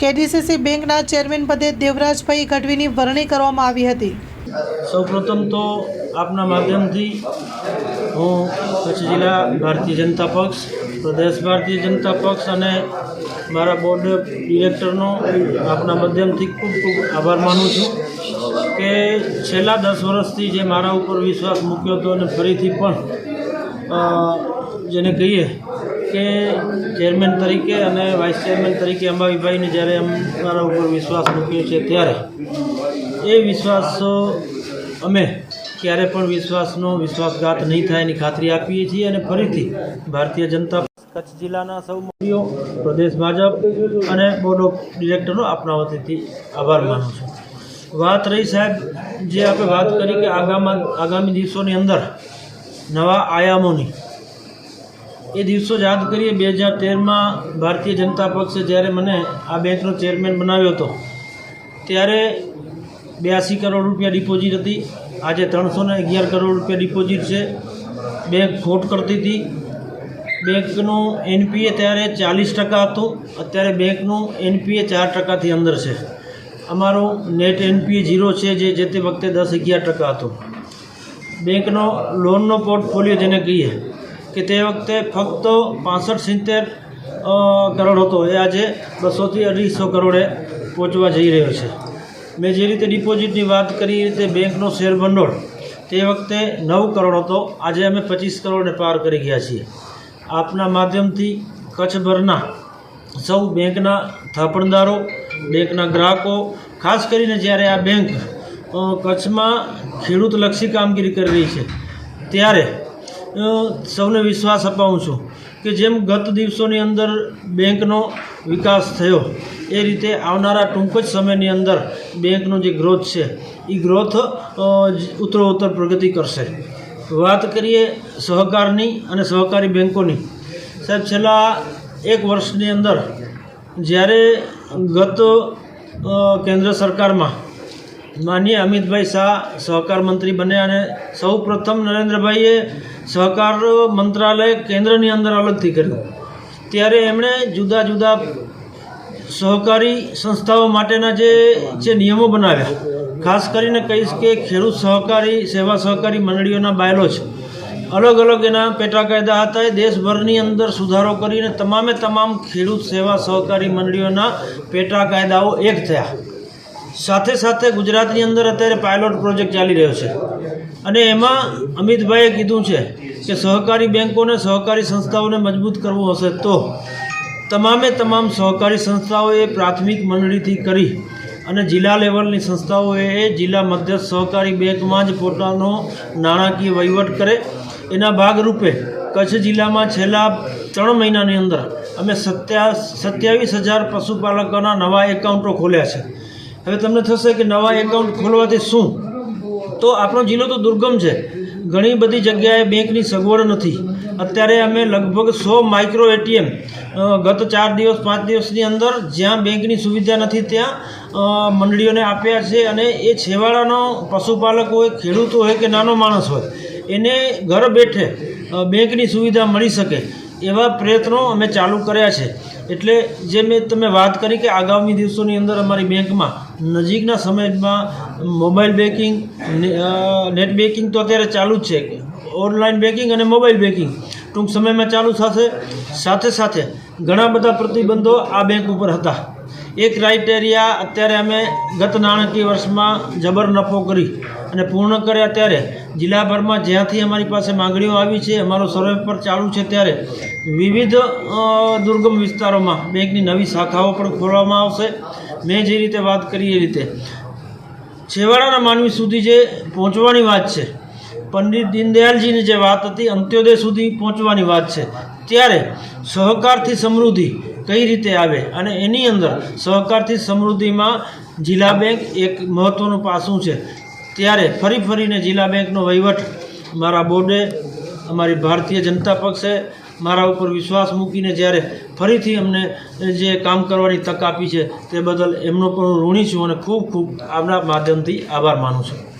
KDCC બેંકના chairman પદે દેવરાજભાઈ ગઢવીની વરણી કરવામાં આવી હતી. સૌપ્રથમ તો આપના માધ્યમથી હું કચ્છ જિલ્લા ભારતીય જનતા પક્ષ, પ્રદેશ ભારતીય જનતા પક્ષ અને મારા બોર્ડ ડિરેક્ટરનો આપના માધ્યમથી ખૂબ ખૂબ આભાર માનું છું કે છેલ્લા દસ વર્ષથી જે મારા ઉપર વિશ્વાસ મૂક્યો હતો અને ફરીથી પણ જેને કહીએ કે ચેરમેન તરીકે અને વાઇસ ચેરમેન તરીકે અંબાવીભાઈને જ્યારે અમારા ઉપર વિશ્વાસ મૂક્યો છે ત્યારે, એ વિશ્વાસ અમે ક્યારે પણ વિશ્વાસનો વિશ્વાસઘાત નહીં થાય એની ખાતરી આપીએ છીએ અને ફરીથી ભારતીય જનતા કચ્છ જિલ્લાના સૌ મંત્રીઓ પ્રદેશ ભાજપ અને બોર્ડ ઓફ ડિરેક્ટરનો આપના વતીથી આભાર માનું છું. વાત રહી સાહેબ, જે આપણે વાત કરી કે આગામા આગામી દિવસોની અંદર નવા આયામોની એ દિવસો યાદ કરીએ, બે હજાર તેરમાં ભારતીય જનતા પક્ષે જ્યારે મને આ બેંકનો ચેરમેન બનાવ્યો હતો, ત્યારે બ્યાસી કરોડ રૂપિયા ડિપોઝિટ હતી. આજે ત્રણસો ને અગિયાર કરોડ રૂપિયા ડિપોઝિટ છે. બેંક ખોટ કરતી હતી. બેંકનું એનપીએ ત્યારે ચાલીસ ટકા હતું. અત્યારે બેંકનું એનપીએ ચાર ટકાથી અંદર છે. અમારું નેટ એનપીએ ઝીરો છે જે જે તે વખતે દસ અગિયાર ટકા હતું. બેંકનો લોનનો પોર્ટફોલિયો જેને કહીએ કે તે વખતે ફક્ત પાસઠ સિત્તેર કરોડ હતો. એ આજે બસોથી અઢીસો કરોડે પહોંચવા જઈ રહ્યો છે. મેં જે રીતે ડિપોઝિટની વાત કરી, એ રીતે બેંકનો શેર ભંડોળ, તે વખતે નવ કરોડ હતો. આજે અમે પચીસ કરોડને પાર કરી ગયા છીએ. આપના માધ્યમથી કચ્છભરના સૌ બેંકના થાપણદારો, બેંકના ગ્રાહકો, ખાસ કરીને જ્યારે આ બેંક કચ્છમાં ખેડૂતલક્ષી કામગીરી કરી રહી છે, ત્યારે સૌને વિશ્વાસ અપાવું છું કે જેમ ગત દિવસોની અંદર બેંકનો વિકાસ થયો, એ રીતે આવનારા ટૂંક જ સમયની અંદર બેંકનો જે ગ્રોથ છે એ ગ્રોથ ઉત્તરોત્તર પ્રગતિ કરશે. વાત કરીએ સહકારની અને સહકારી બેંકોની. સાહેબ, છેલ્લા એક વર્ષની અંદર જ્યારે ગત કેન્દ્ર સરકારમાં માનીય અમિતભાઈ શાહ સહકાર મંત્રી બન્યા અને સૌ પ્રથમ નરેન્દ્રભાઈએ સહકાર મંત્રાલય કેન્દ્રની અંદર અલગથી કર્યું. ત્યારે એમણે જુદા જુદા સહકારી સંસ્થાઓ માટેના જે જે નિયમો બનાવ્યા. ખાસ કરીને કહીશ કે ખેડૂત સહકારી, સેવા સહકારી મંડળીઓના બાયલો છે. અલગ અલગ એના પેટા કાયદા હતા. એ દેશભરની અંદર સુધારો કરીને તમામે તમામ ખેડૂત, સેવા સહકારી મંડળીઓના પેટા કાયદાઓ એક થયા. સાથે સાથે ગુજરાતની અંદર અત્યારે પાયલોટ પ્રોજેક્ટ ચાલી રહ્યો છે. અને એમાં અમિતભાઈએ કીધું છે કે સહકારી બેન્કોને સહકારી સંસ્થાઓને મજબૂત કરવું હશે તો તમામે તમામ સહકારી સંસ્થાઓએ પ્રાથમિક મંડળીથી કરી અને જિલ્લા લેવલની સંસ્થાઓએ જિલ્લા મધ્યસ્થ સહકારી બેંકમાં જ પોતાનો નાણાકીય વહીવટ કરે. એના ભાગરૂપે કચ્છ જિલ્લામાં છેલ્લા ત્રણ મહિનાની અંદર અમે સત્યા, સત્યાવીસ હજાર પશુપાલકોના નવા એકાઉન્ટો ખોલ્યા છે. હવે તમને થશે કે નવા એકાઉન્ટ ખોલવાથી શું? તો આપણો જિલ્લો તો દુર્ગમ છે. ઘણી બધી જગ્યાએ બેંકની સગવડ નથી. અત્યારે અમે લગભગ સો માઇક્રો એટીએમ ગત ચાર દિવસ, પાંચ દિવસની અંદર જ્યાં બેંકની સુવિધા નથી ત્યાં મંડળીઓને આપ્યા છે અને એ છેવાડાનો પશુપાલક હોય, ખેડૂત હોય કે નાનો માણસ હોય, એને ઘર બેઠે બેંકની સુવિધા મળી શકે એવા પ્રયત્નો અમે ચાલુ કર્યા છે. એટલે જે મેં તમે વાત કરી કે આગામી દિવસોની અંદર અમારી બેંકમાં નજીકના સમયમાં મોબાઈલ બેન્કિંગ નેટ બેન્કિંગ તો અત્યારે ચાલુ જ છે. ઓનલાઈન બેન્કિંગ અને મોબાઈલ બેન્કિંગ ટૂંક સમયમાં ચાલુ થશે. સાથે સાથે ઘણા બધા પ્રતિબંધો આ બેંક ઉપર હતા. એ ક્રાઇટેરિયા અત્યારે અમે ગત નાણાકીય વર્ષમાં જબર નફો કરી અને પૂર્ણ કર્યા ત્યારે જિલ્લાભરમાં જ્યાંથી અમારી પાસે માંગણીઓ આવી છે, અમારો સર્વે પર ચાલુ છે ત્યારે વિવિધ દુર્ગમ વિસ્તારોમાં બેંકની નવી શાખાઓ પણ ખોલવામાં આવશે. મેં જે રીતે વાત કરી એ રીતે. છેવાડાના માનવી સુધી જે પહોંચવાની વાત છે, પંડિત દીનદયાલજીની જે વાત હતી, અંત્યોદય સુધી પહોંચવાની વાત છે. ત્યારે સહકારથી સમૃદ્ધિ કઈ રીતે આવે અને એની અંદર સહકારથી સમૃદ્ધિમાં જિલ્લા બેંક એક મહત્ત્વનું પાસું છે. ત્યારે ફરી ફરીને જિલ્લા બેંકનો વહીવટ મારા બોર્ડે, અમારી ભારતીય જનતા પક્ષે મારા ઉપર વિશ્વાસ મૂકીને જ્યારે ફરીથી અમને જે કામ કરવાની તક આપી છે તે બદલ એમનો પણ હું ઋણી છું અને ખૂબ ખૂબ આપના માધ્યમથી આભાર માનું છું.